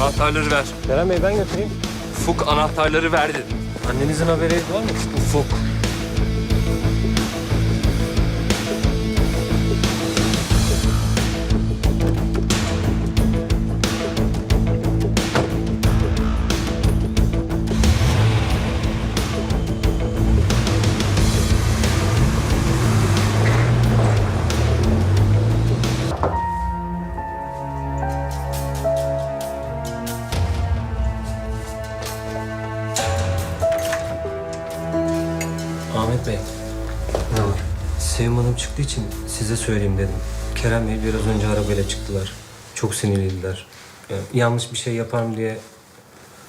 Anahtarları ver. Kerem Bey ben götüreyim. Ufuk anahtarları ver dedim. Annenizin haberi var mı? Ufuk. Bey. Ne var? Sevim Hanım çıktığı için size söyleyeyim dedim. Kerem Bey biraz önce arabayla çıktılar. Çok sinirliydiler. Ya, yanlış bir şey yaparım diye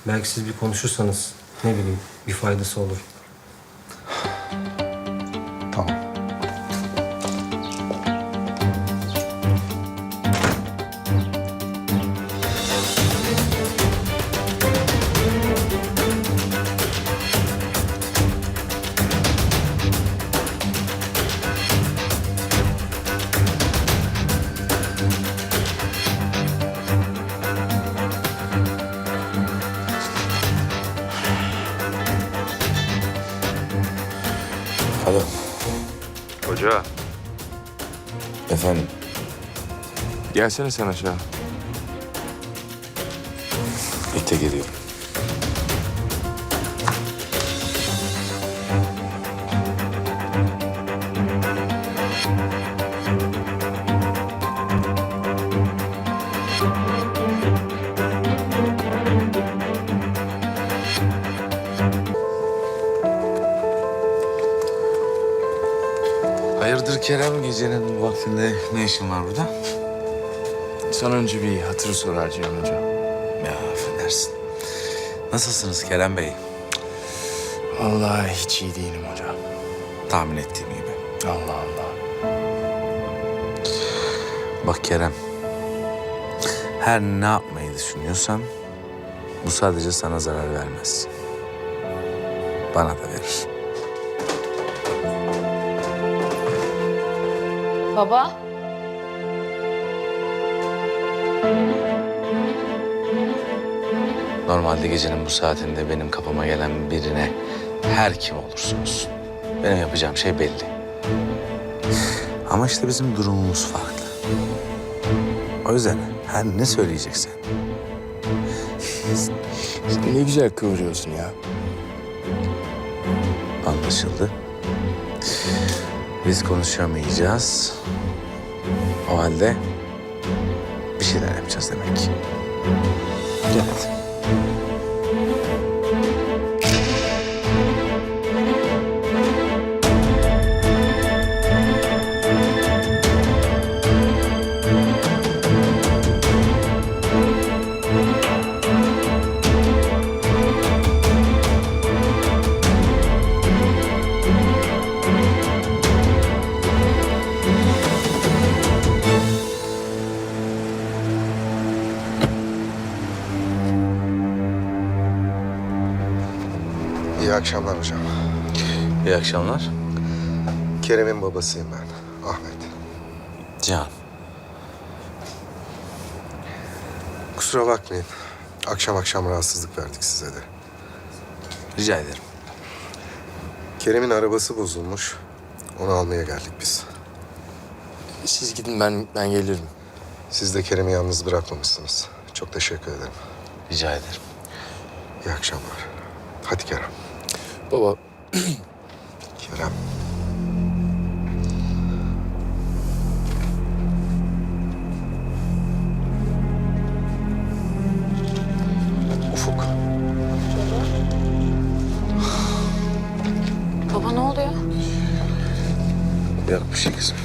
belki siz bir konuşursanız ne bileyim bir faydası olur. Alo, Hoca, efendim. gelsene sen aşağı. İte geliyorum. Hayırdır Kerem gecenin bu vaktinde ne işin var burada? Sana önce bir hatırı sorar Cihan Hoca. Ya affedersin. Nasılsınız Kerem Bey? Vallahi hiç iyi değilim hoca. Tahmin ettiğim gibi. Allah Allah. Bak Kerem. Her ne yapmayı düşünüyorsan bu sadece sana zarar vermez. Bana da verir. Baba, Normalde gecenin bu saatinde benim kapıma gelen birine her kim olursa olsun benim yapacağım şey belli. Ama işte bizim durumumuz farklı. O yüzden her ne söyleyeceksen Sen ne güzel kıvırıyorsun ya. anlaşıldı. Biz konuşamayacağız. O halde bir şeyler yapacağız demek. Gel hadi. İyi akşamlar hocam. İyi akşamlar. Kerem'in babasıyım ben. Ahmet. Cihan. Kusura bakmayın. Akşam akşam rahatsızlık verdik size de. Rica ederim. Kerem'in arabası bozulmuş. Onu almaya geldik biz. Siz gidin ben ben gelirim. Siz de Kerem'i yalnız bırakmamışsınız. Çok teşekkür ederim. Rica ederim. İyi akşamlar. Hadi Kerem. Baba Kerem. Ufuk. baba ne oluyor? Yok bir şey kızım.